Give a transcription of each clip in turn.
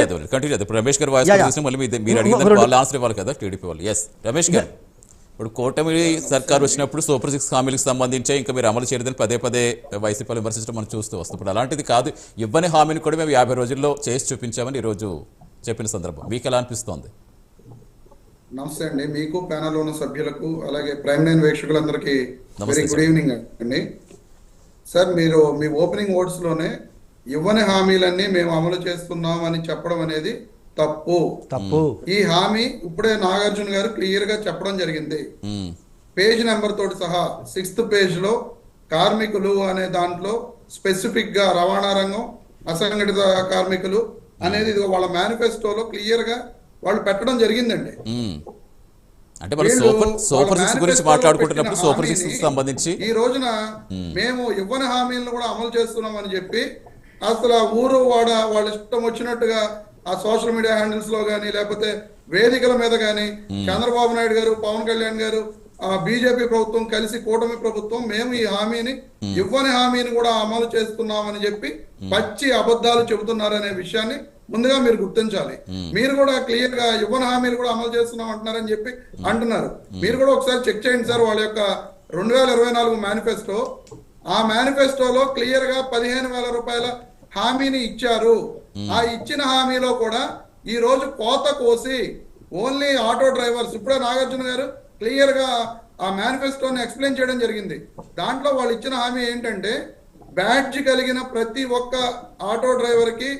చదవాలి కంటిన్యూ చేద్దాం. ఇప్పుడు రమేష్ గారు వాయిస్. చూసిన మళ్ళీ మీరు అడిగిన వాళ్ళు ఆన్సర్ ఇవ్వాలి కదా టీడీపీ వాళ్ళు. ఎస్ రమేష్ గారు ఇప్పుడు కూటమి సర్కార్ వచ్చినప్పుడు సూపర్ సిక్స్ హామీలకు సంబంధించి ఇంకా మీరు అమలు చేయలేదని పదే పదే వైసీపీలు విమర్శించడం మనం చూస్తూ వస్తాం ఇప్పుడు అలాంటిది కాదు. ఇవ్వని హామీని కూడా మేము యాభై రోజుల్లో చేసి చూపించామని ఈరోజు చెప్పిన సందర్భం. మీకు ఎలా అనిపిస్తోంది? నమస్తే అండి. మీకు ప్యానల్ ఉన్న సభ్యులకు అలాగే ప్రైమ్ నైన్ వీక్షకులందరికీ వెరీ గుడ్ ఈవినింగ్ అండి. సార్ మీరు మీ ఓపెనింగ్ వర్డ్స్లోనే ఇవ్వని హామీలన్నీ మేము అమలు చేస్తున్నాం అని చెప్పడం అనేది తప్పు. తప్పు. ఈ హామీ ఇప్పుడే నాగార్జున గారు క్లియర్గా చెప్పడం జరిగింది. పేజ్ నెంబర్ తోటి సహా సిక్స్త్ పేజ్లో కార్మికులు అనే దాంట్లో స్పెసిఫిక్గా రవాణా రంగం అసంఘటిత కార్మికులు అనేది ఇది వాళ్ళ మేనిఫెస్టోలో క్లియర్గా వాళ్ళు పెట్టడం జరిగిందండి. అంటే మనం సూపర్ సూపర్ సిక్స్ గురించి మాట్లాడుకుంటున్నప్పుడు సూపర్ సిక్స్ సంబంధించి ఈ రోజున మేము. ఇవ్వని హామీలను కూడా అమలు చేస్తున్నాం అని చెప్పి అసలు ఆ ఊరు వాడ వాళ్ళ ఇష్టం వచ్చినట్టుగా ఆ సోషల్ మీడియా హ్యాండిల్స్లో గానీ లేకపోతే వేదికల మీద గానీ చంద్రబాబు నాయుడు గారు పవన్ కళ్యాణ్ గారు ఆ బీజేపీ ప్రభుత్వం కలిసి కూటమి ప్రభుత్వం మేము ఈ హామీని ఇవ్వని హామీని కూడా అమలు చేస్తున్నామని చెప్పి పచ్చి అబద్ధాలు చెబుతున్నారనే విషయాన్ని ముందుగా మీరు గుర్తించాలి. మీరు కూడా క్లియర్గా ఇవ్వని హామీలు కూడా అమలు చేస్తున్నాం అంటున్నారని చెప్పి అంటున్నారు. మీరు కూడా ఒకసారి చెక్ చేయండి సార్ వాళ్ళ యొక్క రెండు వేల ఇరవై నాలుగు మేనిఫెస్టో. ఆ మేనిఫెస్టోలో క్లియర్గా పదిహేను వేల రూపాయల హామీని ఇచ్చారు. ఆ ఇచ్చిన హామీలో కూడా ఈ రోజు కోత కోసి ఓన్లీ ఆటో డ్రైవర్స్ ఇప్పుడే నాగార్జున గారు క్లియర్గా ఆ మేనిఫెస్టోని ఎక్స్ప్లెయిన్ చేయడం జరిగింది. దాంట్లో వాళ్ళు ఇచ్చిన హామీ ఏంటంటే బ్యాడ్జ్ కలిగిన ప్రతి ఒక్క ఆటో డ్రైవర్కి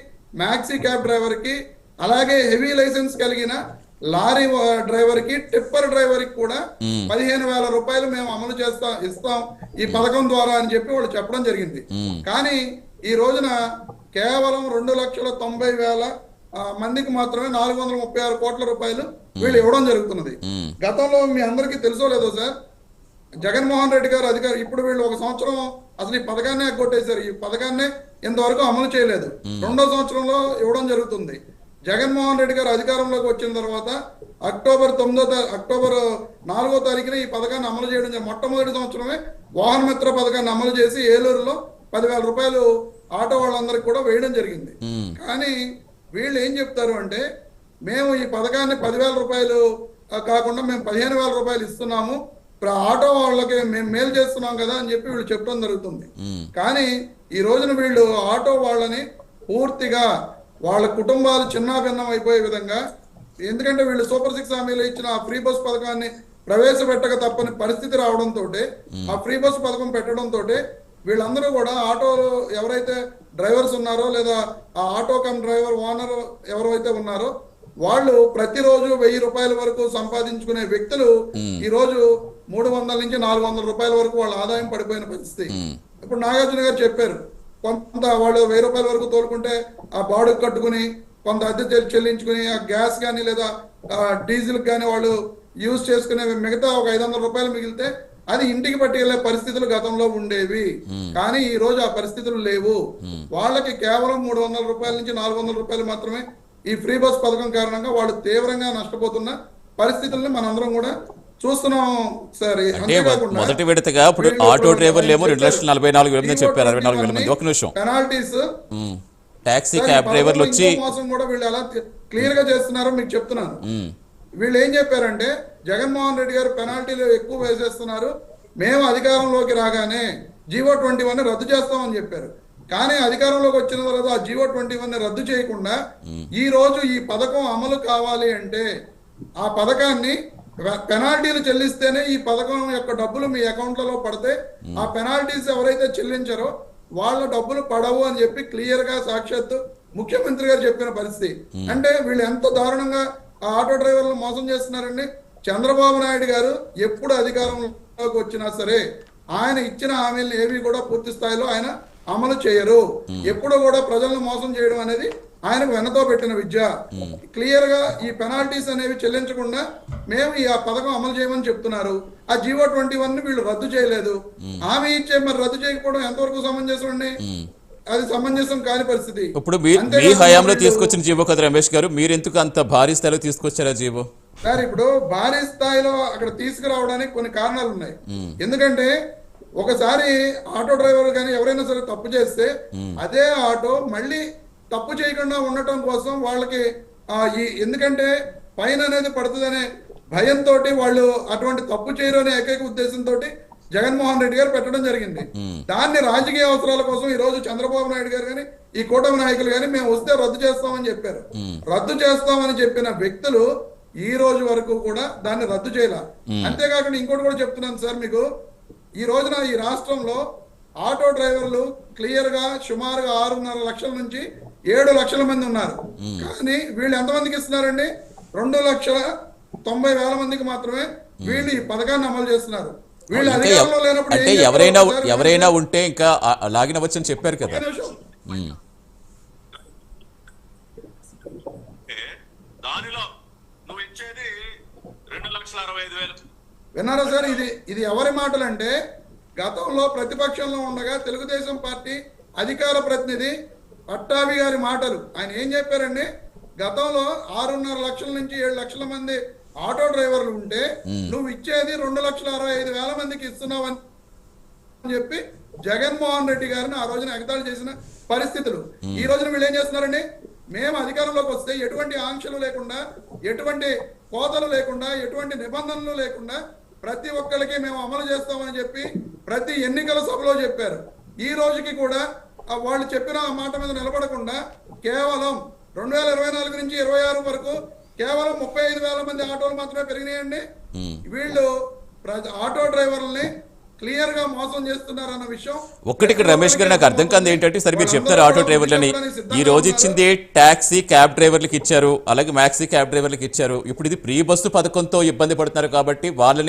మ్యాక్సీ క్యాబ్ డ్రైవర్కి అలాగే హెవీ లైసెన్స్ కలిగిన లారీ డ్రైవర్కి టిప్పర్ డ్రైవర్కి కూడా పదిహేను వేల రూపాయలు మేము అమలు చేస్తాం ఇస్తాం ఈ పథకం ద్వారా అని చెప్పి వాళ్ళు చెప్పడం జరిగింది. కానీ ఈ రోజున కేవలం రెండు లక్షల తొంభై వేల మందికి మాత్రమే నాలుగు వందల ముప్పై ఆరు కోట్ల రూపాయలు వీళ్ళు ఇవ్వడం జరుగుతున్నది. గతంలో మీ అందరికీ తెలుసో లేదో సార్ జగన్మోహన్ రెడ్డి గారు అధికారి ఇప్పుడు వీళ్ళు ఒక సంవత్సరం అసలు ఈ పథకాన్ని ఎగ్గొట్టేశారు ఈ పథకాన్ని ఇంతవరకు అమలు చేయలేదు. రెండో సంవత్సరంలో ఇవ్వడం జరుగుతుంది. జగన్మోహన్ రెడ్డి గారు అధికారంలోకి వచ్చిన తర్వాత అక్టోబర్ తొమ్మిదో అక్టోబర్ నాలుగో తారీఖున ఈ పథకాన్ని అమలు చేయడం. మొట్టమొదటి సంవత్సరమే వాహన మిత్ర పథకాన్ని అమలు చేసి ఏలూరులో పదివేల రూపాయలు ఆటో వాళ్ళందరికీ కూడా వేయడం జరిగింది. కానీ వీళ్ళు ఏం చెప్తారు అంటే మేము ఈ పథకాన్ని పదివేల రూపాయలు కాకుండా మేము పదిహేను వేల రూపాయలు ఇస్తున్నాము ఇప్పుడు ఆటో వాళ్ళకి మేము మేలు చేస్తున్నాం కదా అని చెప్పి వీళ్ళు చెప్పడం జరుగుతుంది. కానీ ఈ రోజున వీళ్ళు ఆటో వాళ్ళని పూర్తిగా వాళ్ళ కుటుంబాలు చిన్నాభిన్నం అయిపోయే విధంగా ఎందుకంటే వీళ్ళు సూపర్ సిక్స్ హామీలు ఇచ్చిన ఆ ఫ్రీ బస్ పథకాన్ని ప్రవేశపెట్టక తప్పని పరిస్థితి రావడంతో ఆ ఫ్రీ బస్ పథకం పెట్టడంతో వీళ్ళందరూ కూడా ఆటో ఎవరైతే డ్రైవర్స్ ఉన్నారో లేదా ఆ ఆటో కమ్ డ్రైవర్ ఓనర్ ఎవరైతే ఉన్నారో వాళ్ళు ప్రతిరోజు వెయ్యి రూపాయల వరకు సంపాదించుకునే వ్యక్తులు ఈ రోజు మూడు వందల నుంచి నాలుగు వందల రూపాయల వరకు వాళ్ళ ఆదాయం పడిపోయిన పరిస్థితి. ఇప్పుడు నాగార్జున గారు చెప్పారు కొంత వాళ్ళు వెయ్యి రూపాయల వరకు తోలుకుంటే ఆ బాడుకు కట్టుకుని కొంత అద్దె చెల్లి- చెల్లించుకుని ఆ గ్యాస్ కానీ లేదా ఆ డీజిల్ కానీ వాళ్ళు యూజ్ చేసుకునే మిగతా ఒక ఐదు వందల రూపాయలు మిగిలితే అది ఇంటికి పట్టుకెళ్ళే పరిస్థితులు గతంలో ఉండేవి. కానీ ఈ రోజు ఆ పరిస్థితులు లేవు. వాళ్ళకి కేవలం మూడు వందల రూపాయల నుంచి నాలుగు వందల రూపాయలు మాత్రమే ఈ ఫ్రీ బస్ పథకం కారణంగా వాళ్ళు తీవ్రంగా నష్టపోతున్న పరిస్థితుల్ని మనందరం కూడా చూస్తున్నాం సార్ అంటే మొదటి విడతగా ఇప్పుడు ఆటో డ్రైవర్లు ఏమో రెండు లక్షల నలభై నాలుగు వేల మంది చెప్పారు అరవై నాలుగు వేల మంది. ఒక నిమిషం. పెనాల్టీస్. టాక్సీ క్యాబ్ డ్రైవర్లు వచ్చి మోసం కూడా వీళ్ళు ఎలా క్లియర్గా చేస్తున్నారో మీకు చెప్తున్నాను. వీళ్ళు ఏం చెప్పారంటే జగన్మోహన్ రెడ్డి గారు పెనాల్టీలు ఎక్కువ వేసేస్తున్నారు మేము అధికారంలోకి రాగానే జీవో ట్వంటీ వన్ రద్దు చేస్తామని చెప్పారు. కానీ అధికారంలోకి వచ్చిన తర్వాత ఆ జీవో ట్వంటీ వన్ రద్దు చేయకుండా ఈ రోజు ఈ పథకం అమలు కావాలి అంటే ఆ పథకాన్ని పెనాల్టీలు చెల్లిస్తేనే ఈ పథకం యొక్క డబ్బులు మీ అకౌంట్లలో పడితే ఆ పెనాల్టీస్ ఎవరైతే చెల్లించారో వాళ్ళ డబ్బులు పడవు అని చెప్పి క్లియర్గా సాక్షాత్తు ముఖ్యమంత్రి గారు చెప్పిన పరిస్థితి. అంటే వీళ్ళు ఎంత దారుణంగా ఆ ఆటో డ్రైవర్లు మోసం చేస్తున్నారండి? చంద్రబాబు నాయుడు గారు ఎప్పుడు అధికారంలోకి వచ్చినా సరే ఆయన ఇచ్చిన హామీలను ఏవి కూడా పూర్తి స్థాయిలో ఆయన అమలు చేయరు. ఎప్పుడు కూడా ప్రజలను మోసం చేయడం అనేది ఆయనకు వెనతో పెట్టిన విద్య. క్లియర్గా ఈ పెనాల్టీస్ అనేవి చెల్లించకుండా మేము ఈ ఆ పథకం అమలు చేయమని చెప్తున్నారు. ఆ జీవో ట్వంటీ వన్ వీళ్ళు రద్దు చేయలేదు. హామీ ఇచ్చే మరి రద్దు చేయకపోవడం ఎంతవరకు సమంజసం అండి అది సమంజసం కాని పరిస్థితి. ఇప్పుడు మీ హయాంలో తీసుకొచ్చిన జీవో కదా రమేష్ గారు మీరు ఎందుకు అంత భారీ స్థాయిలో తీసుకొచ్చారా జీవో? సార్ ఇప్పుడు భారీ స్థాయిలో అక్కడ తీసుకురావడానికి కొన్ని కారణాలు ఉన్నాయి ఎందుకంటే ఒకసారి ఆటో డ్రైవర్ కానీ ఎవరైనా సరే తప్పు చేస్తే అదే ఆటో మళ్ళీ తప్పు చేయకుండా ఉండటం కోసం వాళ్ళకి ఎందుకంటే ఫైన్ అనేది పడుతుందనే భయంతో వాళ్ళు అటువంటి తప్పు చేయరు అనే ఏకైక ఉద్దేశంతో జగన్మోహన్ రెడ్డి గారు పెట్టడం జరిగింది. దాన్ని రాజకీయ అవసరాల కోసం ఈ రోజు చంద్రబాబు నాయుడు గారు కానీ ఈ కూటమి నాయకులు కానీ మేము వస్తే రద్దు చేస్తామని చెప్పారు. రద్దు చేస్తామని చెప్పిన వ్యక్తులు ఈ రోజు వరకు కూడా దాన్ని రద్దు చేయాల. అంతేకాకుండా ఇంకోటి కూడా చెప్తున్నాను సార్ మీకు. ఈ రోజున ఈ రాష్ట్రంలో ఆటో డ్రైవర్లు క్లియర్గా సుమారుగా ఆరున్నర లక్షల నుంచి ఏడు లక్షల మంది ఉన్నారు. కానీ వీళ్ళు ఎంతమందికి ఇస్తున్నారండి? రెండు లక్షల తొంభై వేల మందికి మాత్రమే వీళ్ళు ఈ పథకాన్ని అమలు చేస్తున్నారు. వీళ్ళు అధికారంలో లేనప్పుడు అంటే ఎవరైనా ఎవరైనా ఉంటే ఇంకా ఆ- లాగిన వచ్చని చెప్పారు కదా. దానిలో నువ్వు ఇచ్చేది రెండు లక్షల అరవై ఐదు వేలు. విన్నారా సార్? ఇది ఇది ఎవరి మాటలు అంటే గతంలో ప్రతిపక్షంలో ఉండగా తెలుగుదేశం పార్టీ అధికార ప్రతినిధి పట్టాభి గారి మాటలు. ఆయన ఏం చెప్పారండి గతంలో ఆరున్నర లక్షల నుంచి ఏడు లక్షల మంది ఆటో డ్రైవర్లు ఉంటే నువ్వు ఇచ్చేది రెండు లక్షల అరవై ఐదు వేల మందికి ఇస్తున్నావని అని చెప్పి జగన్మోహన్ రెడ్డి గారిని ఆ రోజున ఎగతాళి చేసిన పరిస్థితులు. ఈ రోజున వీళ్ళు ఏం చేస్తున్నారండి? మేము అధికారంలోకి వస్తే ఎటువంటి ఆంక్షలు లేకుండా ఎటువంటి కోతలు లేకుండా ఎటువంటి నిబంధనలు లేకుండా ప్రతి ఒక్కరికి మేము అమలు చేస్తామని చెప్పి ప్రతి ఎన్నికల సభలో చెప్పారు. ఈ రోజుకి కూడా వాళ్ళు చెప్పిన ఆ మాట మీద నిలబడకుండా కేవలం రెండు వేల ఇరవై నాలుగు నుంచి ఇరవై ఆరు వరకు కేవలం ముప్పై ఐదు వేల మంది ఆటోలు మాత్రమే పెరిగినాయండి. వీళ్ళు ఆటో డ్రైవర్లని క్లియర్గా మోసం చేస్తున్నారు అన్న విషయం ఒక్కటి ఇక్కడ రమేష్ గారు నాకు అర్థం కాదు ఏంటంటే సరే మీరు చెప్తారు ఆటో డ్రైవర్లని. ఈ రోజు ఇచ్చింది టాక్సీ క్యాబ్ డ్రైవర్లకు ఇచ్చారు అలాగే మ్యాక్సీ క్యాబ్ డ్రైవర్లకు ఇచ్చారు. ఇప్పుడు ఇది ప్రీ బస్సు పథకంతో ఇబ్బంది పడుతున్నారు కాబట్టి వాళ్ళని